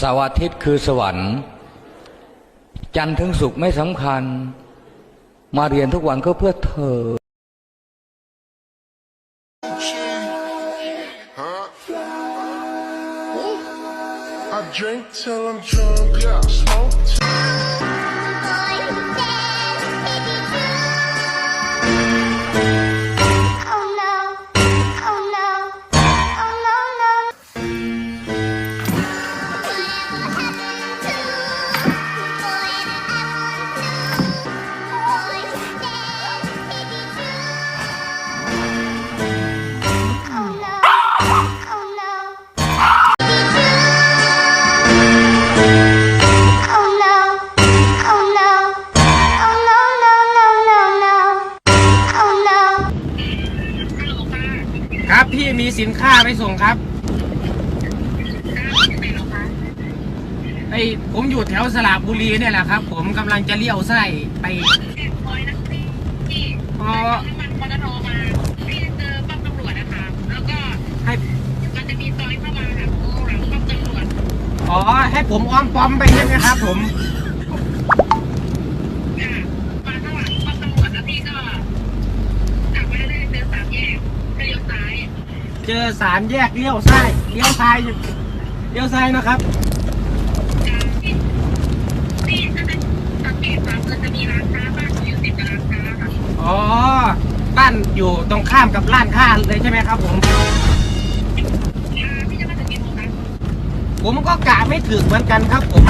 สาร์อาทิตย์คือสวรรค์ จันทร์ถึงสุขไม่สำคัญ มาเรียนทุกวันก็เพื่อเธอ I drink till I'm drunk, yeah. Smoke พี่มีสินค้าไปส่งครับไอผมอยู่แถวสระบุรีเนี่ยแหละครับ ผมกำลังจะเลี้ยวไส้ไปพอมันปตทมาพี่เจอป้อมตำรวจนะคะแล้วก็ให้มันจะมีซอยเข้ามาค่ะหลังป้อมตำรวจอ๋อให้ผมอ้อมป้อมไปใช่ไหมครับ ผม ค่ะมาข้างหลังป้อมตำรวจแล้วพี่ก็ขับไปเรื่อยๆเจอสามแยกก็เลี้ยวซ้าย เจอสามแยกเลี้ยวไส้เลี้ยวซ้ายเลี้ยวซ้ายนะครับอ่าพี่พี่ถ้าจะสังเกตความมันจะมีร้านค้าบ้านอยู่ติดกับร้านค้าค่ะอ๋อบ้านอยู่ตรงข้ามกับร้านค้าเลยใช่ไหมครับผมผมก็กะไม่ถึงเหมือนกันครับผม